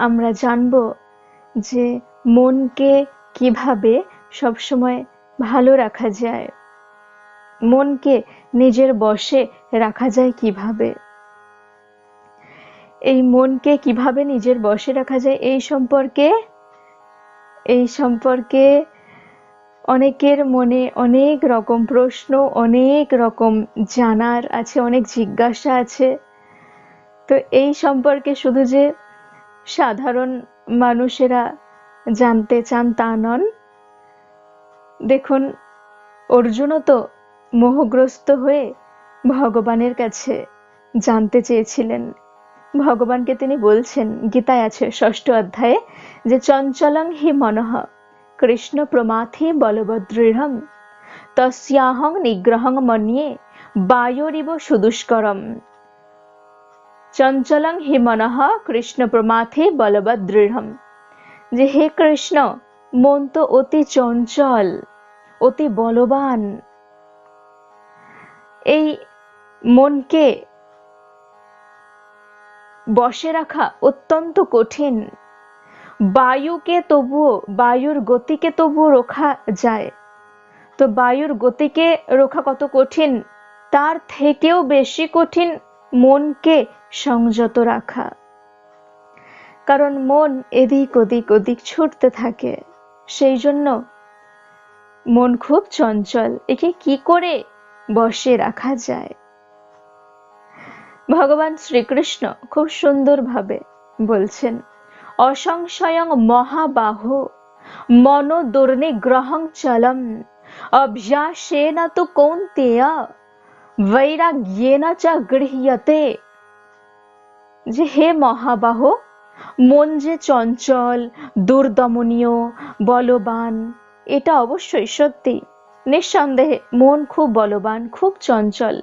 আমরা জানব যে মনকে কীভাবে সবসময় ভালো রাখা যায়। মনকে নিজের বশে রাখা যায় কীভাবে? এই মনকে কীভাবে নিজের বশে রাখা যায় এই সম্পর্কে এই সম্পর্কে অনেকের মনে অনেক রকম প্রশ্ন, অনেক রকম জানার আছে, অনেক জিজ্ঞাসা আছে। তো এই সম্পর্কে শুধু যে সাধারণ মানুষেরা জানতে চান তা নন। দেখুন, অর্জুনও তো মোহগ্রস্ত হয়ে ভগবানের কাছে জানতে চেয়েছিলেন। ভগবানকে তিনি বলছেন, গীতায় আছে ষষ্ঠ অধ্যায়ে, যে চঞ্চলং হি মনঃ, কৃষ্ণ প্রমাথি বলবদৃঢ়ম তস্যাহং নিগ্রহং মন্যে বায়োরিব সুদুষ্করম। চঞ্চলং হি মনঃ কৃষ্ণ প্রমাথি বলবদৃঢ়ম যে হে কৃষ্ণ, মন তো অতি চঞ্চল, অতি বলবান। এই মনকে বসে রাখা অত্যন্ত কঠিন। বায়ুকে তবুও, বায়ুর গতিকে তবুও রোখা যায়। তো বায়ুর গতিকে রোখা কত কঠিন, তার থেকেও বেশি কঠিন মনকে সংযত রাখা। কারণ মন এদিক ওদিক ওদিক ছুটতে থাকে। সেই জন্য মন খুব চঞ্চল। একে কি করে বসে রাখা যায়? ভগবান শ্রীকৃষ্ণ খুব সুন্দরভাবে বলছেন, অসংশয়ং মহাবাহ মনোদুর্নিগ্রহং চলম, অভ্যাসেন তু কৌন্তেয়, বৈরাগ্যেন চ গৃহ্যতে। যে হে মহাবাহ, মন যে চঞ্চল, দুর্দমনীয়, বলবান, এটা অবশ্যই সত্যি। নিঃসন্দেহে মন খুব বলবান, খুব চঞ্চল।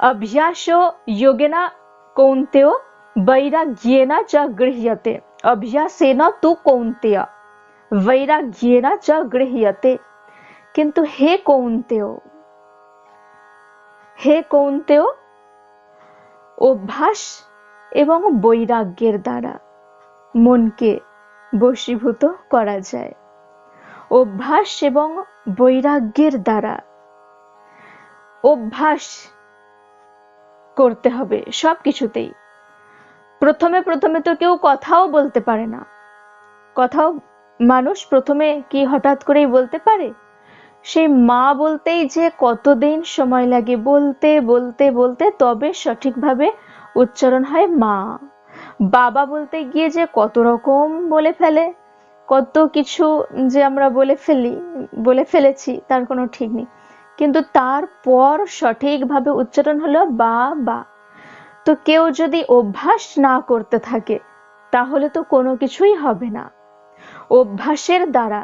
অভ্যাস যোগেনা কৌন্তেয়, বৈরাগ্যেন চ গৃহ্যতে। অভ্যাসেন তু কৌন্তেয়, বৈরাগ্যেন চ গৃহ্যতে। কিন্তু হে কৌন্তেয় হে কৌন্তেয় অভ্যাস এবং বৈরাগ্যের দ্বারা মনকে বশীভূত করা যায়। অভ্যাস এবং বৈরাগ্যের দ্বারা অভ্যাস করতে হবে সব কিছুতেই প্রথমে প্রথমে তো কেউ কথাও বলতে পারে না। কথাও মানুষ প্রথমে কি হঠাৎ করেই বলতে পারে? সেই মা বলতেই যে কতদিন সময় লাগে বলতে বলতে বলতে তবে সঠিকভাবে উচ্চারণ হয় মা। বাবা বলতে গিয়ে যে কত রকম বলে ফেলে, কত কিছু যে আমরা বলে ফেলি, বলে ফেলেছি তার কোনো ঠিক নেই। কিন্তু তারপর সঠিকভাবে উচ্চারণ হলো বা বা তো কেউ যদি অভ্যাস না করতে থাকে, তাহলে তো কোনো কিছুই হবে না। অভ্যাসের দ্বারা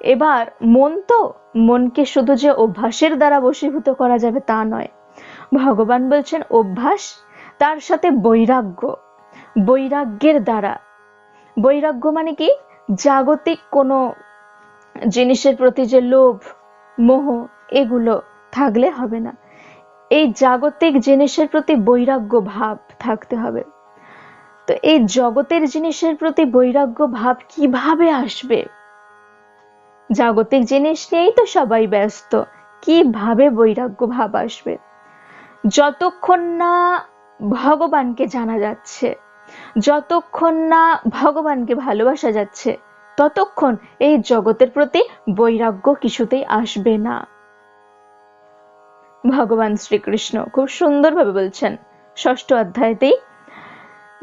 এবার মন তো মনকে শুধু যে অভ্যাসের দ্বারা বশীভূত করা যাবে তা নয়। ভগবান বলছেন, অভ্যাস তার সাথে বৈরাগ্য। বৈরাগ্যের দ্বারা। বৈরাগ্য মানে কি? জাগতিক কোনো জিনিসের প্রতি যে লোভ, মোহ এগুলো থাকলে হবে না। এই জাগতিক জিনিসের প্রতি বৈরাগ্য ভাব থাকতে হবে। তো এই জগতের জিনিসের প্রতি বৈরাগ্য ভাব কীভাবে আসবে? জাগতিক জিনিস নিয়েই তো সবাই ব্যস্ত। কীভাবে বৈরাগ্য ভাব আসবে? যতক্ষণ না ভগবানকে জানা যাচ্ছে, যতক্ষণ না ভগবানকে ভালোবাসা যাচ্ছে, ততক্ষণ এই জগতের প্রতি বৈরাগ্য কিছুতেই আসবে না। ভগবান শ্রীকৃষ্ণ খুব সুন্দরভাবে বলছেন, ষষ্ঠ অধ্যায়তেই,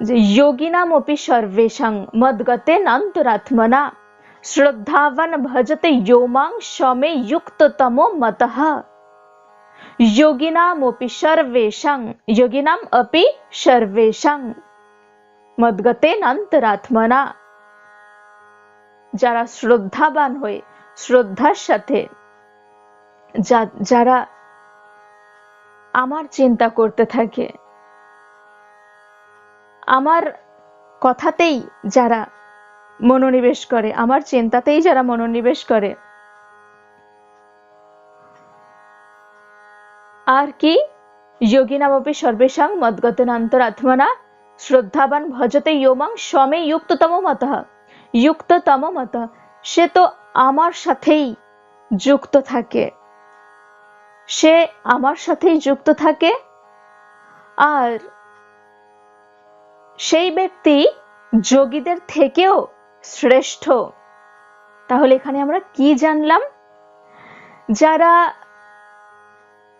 যে যোগিনাম অপি সর্বেশাং মদগতে নান্তরাত্মনা শ্রদ্ধাবান ভজতে योमां সমে युक्ततमो मतः योगिनामपि सर्वेषां योगिनाम अपि सर्वेषां মদগতে নান্তরাত্মনা যারা শ্রদ্ধাবান হয়ে শ্রদ্ধার সাথে যারা আমার চিন্তা করতে থাকে আমার কথাতেই যারা মনোনিবেশ করে। আমার চিন্তাতেই যারা মনোনিবেশ করে। আর কি? যোগিনামপি সর্বেশাং মদগতনান্তরাত্মনা শ্রদ্ধাবান ভজতে ইয়মাং সমে যুক্ততম মত। যুক্ততম মত। সে তো আমার সাথেই যুক্ত থাকে। সে আমার সাথেই যুক্ত থাকে। আর সেই ব্যক্তি যোগীদের থেকেও শ্রেষ্ঠ। তাহলে এখানে আমরা কি জানলাম? যারা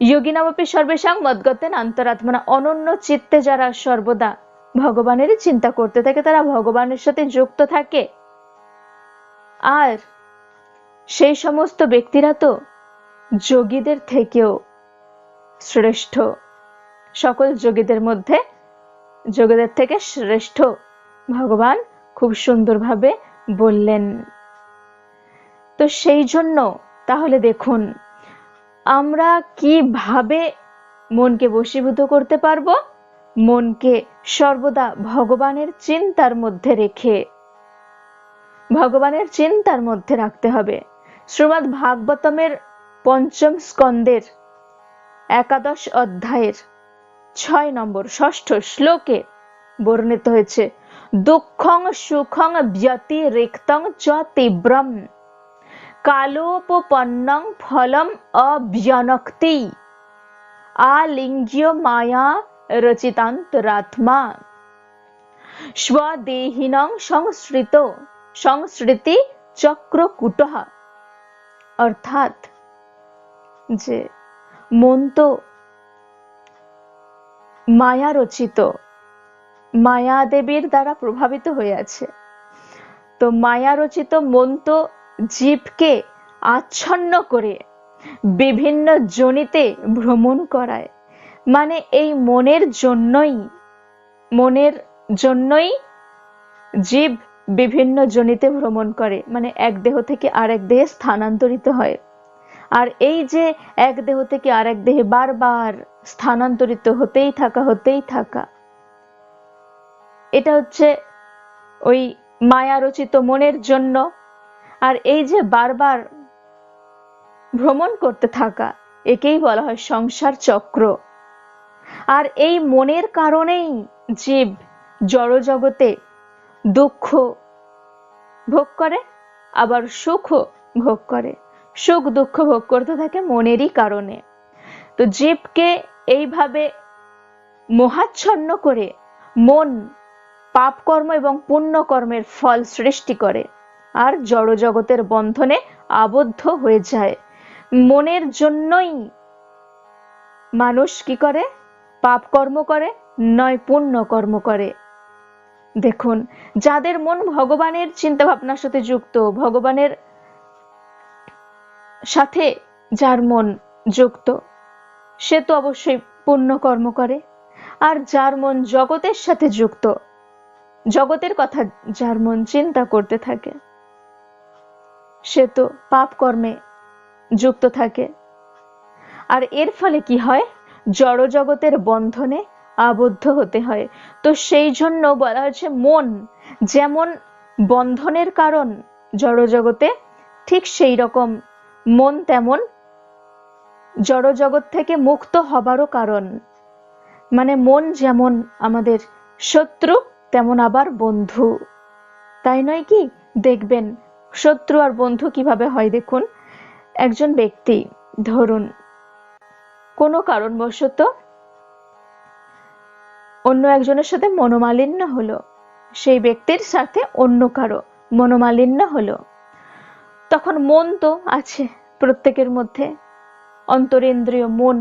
যোগিনামপি সর্বেশাং মদগতেন অন্তরাত্মনা অনন্য চিত্তে যারা সর্বদা ভগবানেরই চিন্তা করতে থাকে, তারা ভগবানের সাথে যুক্ত থাকে। আর সেই সমস্ত ব্যক্তিরা তো যোগীদের থেকেও শ্রেষ্ঠ। সকল যোগীদের মধ্যে যোগীদের থেকে শ্রেষ্ঠ ভগবান খুব সুন্দরভাবে বললেন। তো সেই জন্য তাহলে দেখুন, আমরা কীভাবে মনকে বশীভূত করতে পারব? মনকে সর্বদা ভগবানের চিন্তার মধ্যে রেখে। ভগবানের চিন্তার মধ্যে রাখতে হবে। শ্রীমৎ ভাগবতমের পঞ্চম স্কন্দের একাদশ অধ্যায়ের ছয় নম্বর ষষ্ঠ শ্লোকে বর্ণিত হয়েছে দুঃখং সুখং ব্যতিরিক্তং চ তীব্রম। কালোপপন্নং ফলম অভ্যনক্তি আলিঙ্গ্য মায়া রচিতান্তরাত্মা। স্বদেহিনং সংস্কৃত সংস্কৃতি চক্রকূট। অর্থাৎ যে মন তো মায়া রচিত মায়া দেবীর দ্বারা প্রভাবিত হয়ে আছে। তো মায়া রচিত মন তো জীবকে আচ্ছন্ন করে বিভিন্ন জনিতে ভ্রমণ করায়। মানে এই মনের জন্যই মনের জন্যই জীব বিভিন্ন জনিতে ভ্রমণ করে। মানে এক দেহ থেকে আরেক দেহে স্থানান্তরিত হয়। আর এই যে এক দেহ থেকে আরেক দেহে বারবার স্থানান্তরিত হতেই থাকা হতেই থাকা এটা হচ্ছে ওই মায়া রচিত মনের জন্য। আর এই যে বারবার ভ্রমণ করতে থাকা, একেই বলা হয় সংসার চক্র। আর এই মনের কারণেই জীব জড়জগতে দুঃখ ভোগ করে, আবার সুখ ভোগ করে। সুখ, দুঃখ ভোগ করতে থাকে মনেরই কারণে। তো জীবকে এইভাবে মোহাচ্ছন্ন করে মন পাপ কর্ম এবং পুণ্য কর্মের ফল সৃষ্টি করে, আর জড়জগতের বন্ধনে আবদ্ধ হয়ে যায়। মনের জন্যই মানুষ কি করে? পাপ কর্ম করে, নয় পুণ্য কর্ম করে। দেখুন, যাদের মন ভগবানের চিন্তা ভাবনার সাথে যুক্ত, ভগবানের সাথে যার মন যুক্ত, সে তো অবশ্যই পুণ্য কর্ম করে। আর যার মন জগতের সাথে যুক্ত জগতের কথা যার মন চিন্তা করতে থাকে, সে তো পাপ কর্মে যুক্ত থাকে। আর এর ফলে কি হয়? জড় জগতের বন্ধনে আবদ্ধ হতে হয়। তো সেই জন্য বলা হয়েছে মন যেমন বন্ধনের কারণ জড়জগতে ঠিক সেই রকম মন তেমন জড়জগৎ থেকে মুক্ত হবারও কারণ। মানে মন যেমন আমাদের শত্রু তেমন আবার বন্ধু। তাই নয় কি? দেখবেন, শত্রু আর বন্ধু কীভাবে হয় দেখুন। একজন ব্যক্তি, ধরুন, কোনো কারণবশত অন্য একজনের সাথে মনোমালিন্য হলো, সেই ব্যক্তির সাথে অন্য কারও মনোমালিন্য হলো। তখন মন তো আছে প্রত্যেকের মধ্যে, অন্তরেন্দ্রীয় মন।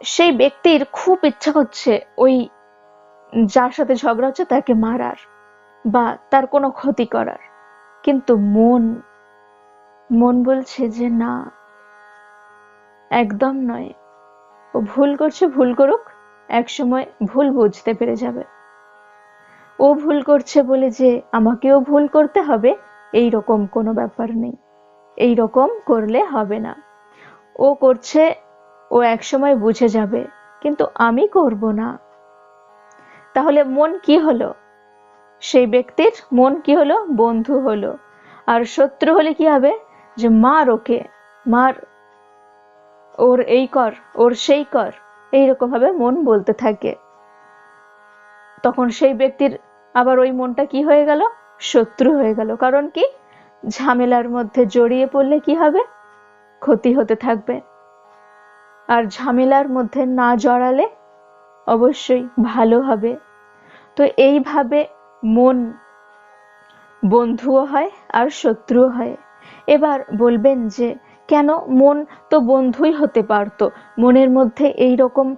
সেই ব্যক্তির খুব ইচ্ছা হচ্ছে ওই যার সাথে ঝগড়া হচ্ছে তাকে মারার বা তার কোনো ক্ষতি করার। কিন্তু মন মন বলছে যে না, একদম নয়। ও ভুল করছে, ভুল করুক, একসময় ভুল বুঝতে পেরে যাবে। ও ভুল করছে বলে যে আমাকেও ভুল করতে হবে এই রকম কোনো ব্যাপার নেই। এই রকম করলে হবে না। ও করছে, ও একসময় বুঝে যাবে, কিন্তু আমি করব না। তাহলে মন কি হলো? সেই ব্যক্তির মন কি হলো? বন্ধু হলো। আর শত্রু হলে কি হবে? যে মার ওকে, মার ওর এই কর, ওর সেই কর। এইরকম ভাবে মন বলতে থাকে। তখন সেই ব্যক্তির আবার ওই মনটা কি হয়ে গেল? শত্রু হয়ে গেল। কারণ কি? ঝামেলার মধ্যে জড়িয়ে পড়লে কি হবে? ক্ষতি হতে থাকবে। আর ঝামেলার মধ্যে না জড়ালে অবশ্যই ভালো হবে। তো এইভাবে মন বন্ধুও হয় আর শত্রুও হয়। এবার বলবেন যে, কেন মন তো বন্ধুই হতে পারতো? মনের মধ্যে এই রকম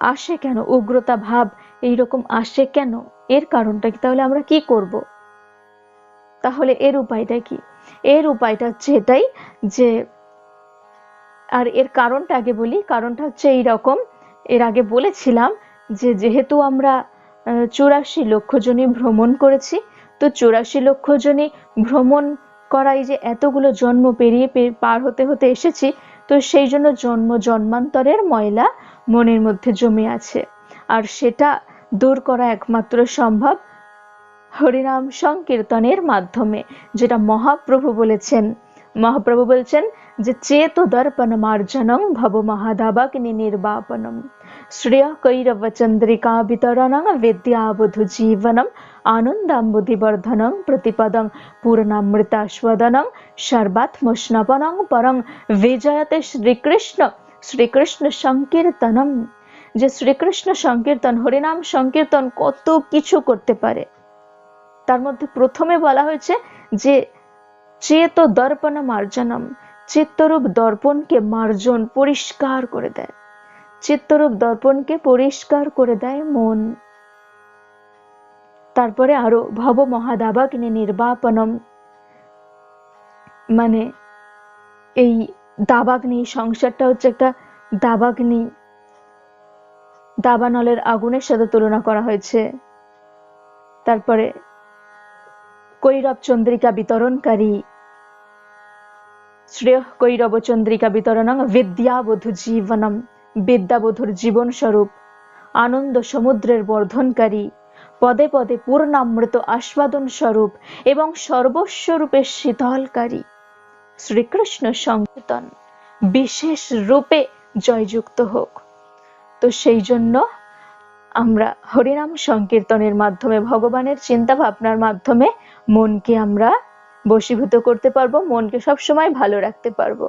আসে কেন? উগ্রতা ভাব এই রকম আসে কেন? এর কারণটা কি? তাহলে আমরা কি করব? তাহলে এর উপায়টা কি? এর উপায়টা হচ্ছে এটাই যে, আর এর কারণটা আগে বলি। কারণটা হচ্ছে এই রকম এর আগে বলেছিলাম যে, যেহেতু আমরা চুরাশি লক্ষ জনই ভ্রমণ করেছি। তো চুরাশি লক্ষ জনই ভ্রমণ করাই যে এতগুলো জন্ম পেরিয়ে পার হতে হতে এসেছি, তো সেই জন্য জন্ম জন্মান্তরের ময়লা মনের মধ্যে জমে আছে। আর সেটা দূর করা একমাত্র সম্ভব হরিনাম সংকীর্তনের মাধ্যমে, যেটা মহাপ্রভু বলেছেন। মহাপ্রভু বলছেন যে চেত দর্পণ মার্জনং ভব মহাদাবাগ্নি নির্বাপনম বিতরণং বিদ্যাবধু জীবনম আনন্দাম্বুধিবর্ধনং প্রতিপদং পূর্ণামৃতাস্বদনং সর্বাত্মস্নপনং পরং বিজয়তে শ্রীকৃষ্ণ শ্রীকৃষ্ণ সংকীর্তনম যে শ্রীকৃষ্ণ সংকীর্তন হরিনাম সংকীর্তন কত কিছু করতে পারে। তার মধ্যে প্রথমে বলা হয়েছে যে, চেত দর্পণ মার্জনম চিত্তরূপ দর্পণকে মার্জন পরিষ্কার করে দেয়। চিত্তরূপ দর্পণকে পরিষ্কার করে দেয় মন। তারপরে আরও ভব মহাদাবাগ্নি নির্বাপনম। মানে এই দাবাগ্নি, সংসারটা হচ্ছে একটা দাবাগ্নি। দাবানলের আগুনের সাথে তুলনা করা হয়েছে। তারপরে কৈরব চন্দ্রিকা বিতরণকারী। শ্রেয় কৈরব চন্দ্রিকা বিতরণং বিদ্যাবধু জীবনম। বিদ্যাবধুর জীবন স্বরূপ আনন্দ সমুদ্রের বর্ধনকারী। পদে পদে পূর্ণামৃত আস্বাদন স্বরূপ এবং সর্বস্বরূপে শীতলকারী। শ্রীকৃষ্ণ সংকীর্তন বিশেষ রূপে জয়যুক্ত হোক। তো সেই জন্য আমরা হরিনাম সংকীর্তনের মাধ্যমে, ভগবানের চিন্তা ভাবনার মাধ্যমে মনকে আমরা বশীভূত করতে পারব, মনকে সবসময় ভালো রাখতে পারব।